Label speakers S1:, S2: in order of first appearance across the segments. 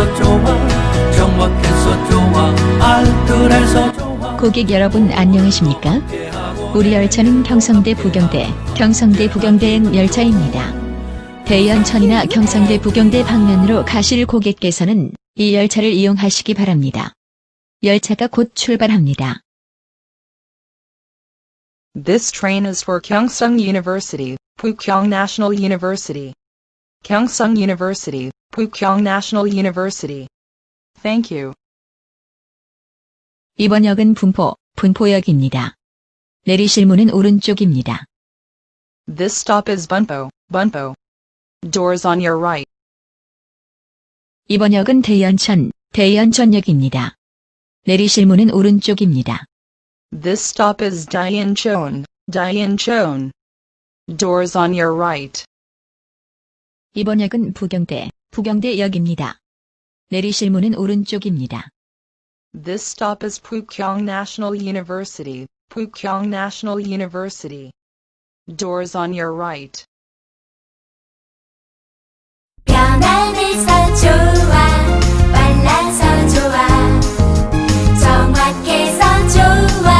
S1: 정확해서 좋아 정확해서 좋아 알뜰해서 좋아
S2: 고객 여러분 안녕하십니까? 우리 열차는 경성대 부경대, 경성대 부경대행 열차입니다. 대연천이나 경성대 부경대 방면으로 가실 고객께서는 이 열차를 이용하시기 바랍니다. 열차가 곧 출발합니다.
S3: This train is for Gyeongsung University, Pukyong National University. Gyeongsung University, Pukyong National University. Thank you.
S2: 이번 역은 분포, 분포역입니다. 내리실 문은 오른쪽입니다.
S3: This stop is Bunpo, Bunpo. Doors on your right.
S2: 이번 역은 대연천, 대연천역입니다. 내리실 문은 오른쪽입니다.
S3: This stop is Daeuncheon, Daeuncheon. Doors on your right.
S2: 이번 역은 부경대, 부경대역입니다. 내리실 문은 오른쪽입니다.
S3: This stop is Pukyong National University, Pukyong National University. Doors on your right.
S4: 편안해서 좋아 빨라서 좋아 정확해서 좋아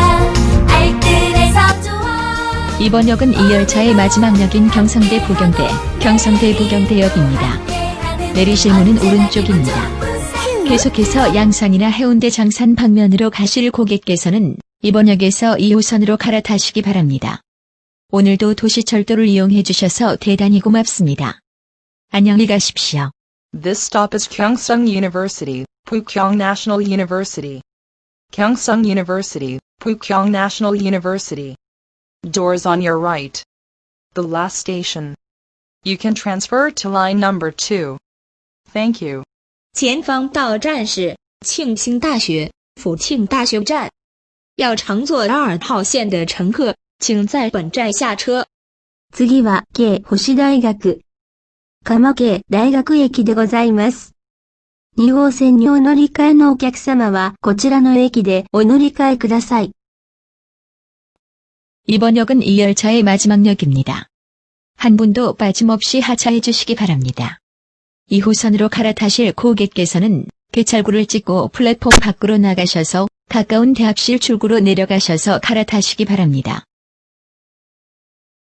S4: 알뜰해서 좋아
S2: 이번 역은 이 열차의 마지막 역인 경성대 부경대, 경성대 부경대역입니다. 내리실 문은 오른쪽입니다. 계속해서 양산이나 해운대 장산 방면으로 가실 고객께서는 이번 역에서 2호선으로 갈아타시기 바랍니다. 오늘도 도시철도를 이용해 주셔서 대단히 고맙습니다. 안녕히 가십시오.
S3: This stop is Gyeongsung University, Pukyong National University. Gyeongsung University, Pukyong National University. Doors on your right. The last station. You can transfer to line number 2. Thank you.
S5: 前方到站是庆兴大学福庆大学站，要乘坐二号线的乘客，请在本站下车。
S6: 次は、京星大学、鎌京大学駅でございます。2号線にお乗り換えのお客様は、こちらの駅でお乗り換えください。
S2: 이번 역은 이 열차의 마지막 역입니다. 한 분도 빠짐없이 하차해 주시기 바랍니다. 2호선으로 갈아타실 고객께서는 개찰구를 찍고 플랫폼 밖으로 나가셔서 가까운 대합실 출구로 내려가셔서 갈아타시기 바랍니다.